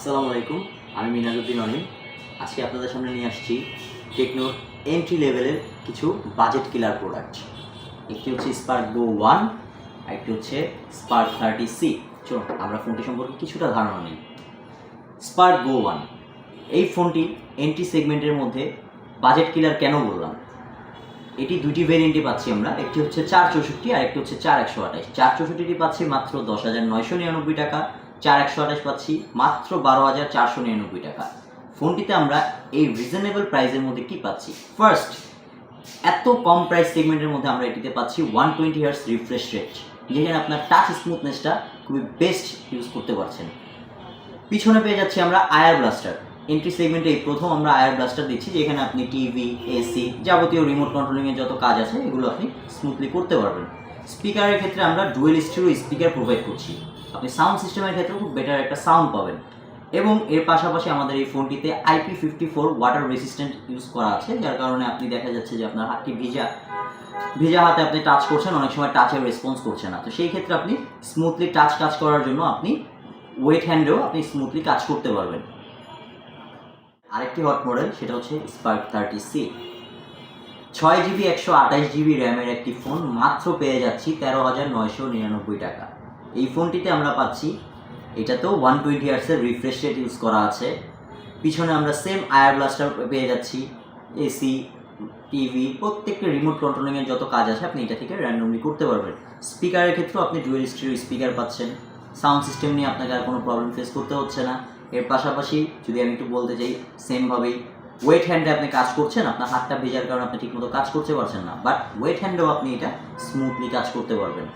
আসসালামু আলাইকুম, আমি মিনাজুদ্দিন অনিম আজকে আপনাদের সামনে নিয়ে আসছি টেকনোর এন্ট্রি লেভেলের কিছু বাজেট কিলার প্রোডাক্ট একটি হচ্ছে স্পার্ক গো ওয়ান আর একটি হচ্ছে স্পার্ক থার্টি সি চলুন, আমরা ফোনটি সম্পর্কে কিছুটা ধারণা নিই। স্পার্ক গো ওয়ান এই ফোনটি এন্ট্রি সেগমেন্টের মধ্যে বাজেট কিলার কেন বললাম? এটি দুটি ভেরিয়েন্টে পাচ্ছি আমরা, একটি হচ্ছে চার চৌষট্টি আর একটি হচ্ছে চার একশো আঠাশ। চার চৌষট্টিটি পাচ্ছি মাত্র দশ হাজার নয়শো নিরানব্বই টাকা। চার একশো আঠাশ পাচ্ছি, মাত্র বারো হাজার চারশো নিরানব্বই টাকা। ফোনটিতে আমরা এই রিজনেবল প্রাইসের মধ্যে কি পাচ্ছি? ফার্স্ট এত কম প্রাইস সেগমেন্টের মধ্যে আমরা এটিতে পাচ্ছি one twenty hertz refresh rate যেখানে আপনার টাচ স্মুথনেসটা খুবই বেস্ট ইউজ করতে পারছেন। পিছনে পেয়ে যাচ্ছি আমরা আয়ার ব্লাস্টার এন্ট্রি সেগমেন্টে এই প্রথম আমরা আয়ার ব্লাস্টার দিচ্ছি, যেখানে আপনি টিভি এসি যাবতীয় রিমোট কন্ট্রোলিংয়ের যত কাজ আছে, এগুলো আপনি স্মুথলি করতে পারবেন। স্পিকারের ক্ষেত্রে আমরা ডুয়েল স্টিরিও স্পিকার প্রোভাইড করছি। আপনি সাউন্ড সিস্টেমের ক্ষেত্রে খুব বেটার একটা সাউন্ড পাবেন। এবং এর পাশাপাশি আমাদের এই ফোনটিতে IP fifty four water resistant use করা আছে, যার কারণে আপনি দেখা যাচ্ছে যে আপনার হাতটি ভিজা, ভেজা হাতে আপনি টাচ করছেন, অনেক সময় টাচের রেসপন্স করছে না। তো সেই ক্ষেত্রে আপনি স্মুথলি টাচ কাজ করার জন্য আপনি ওয়েট হ্যান্ডেও আপনি স্মুথলি কাজ করতে পারবেন। আরেকটি হট মডেল সেটা হচ্ছে স্পার্ক থার্টি সি ছয় জিবি একশো আঠাশ জিবি র্যামের একটি ফোন মাত্র পেয়ে যাচ্ছি তেরো হাজার নয়শো নিরানব্বই টাকা। এই ফোনটিতে আমরা পাচ্ছি, এটাতেও ওয়ান টোয়েন্টি আর্সের রিফ্রেশ রেট ইউজ করা আছে। পিছনে আমরা সেম আয়ার ব্লাস্টার পেয়ে যাচ্ছি এসি টিভি প্রত্যেকটা রিমোট কন্ট্রোলিংয়ের যত কাজ আছে, আপনি এটা থেকে র্যান্ডমলি করতে পারবেন। স্পিকারের ক্ষেত্রেও আপনি ডুয়েল স্টিরিও স্পিকার পাচ্ছেন। সাউন্ড সিস্টেম নিয়ে আপনাকে আর কোনো প্রবলেম ফেস করতে হচ্ছে না। এর পাশাপাশি যদি আমি একটু বলতে চাই সেমভাবেই ওয়েট হ্যান্ডে আপনি কাজ করছেন, আপনার হাতটা ভেজার কারণে আপনি ঠিকমতো কাজ করতে পারছেন না। বাট ওয়েট হ্যান্ডেও আপনি এটা স্মুথলি কাজ করতে পারবেন।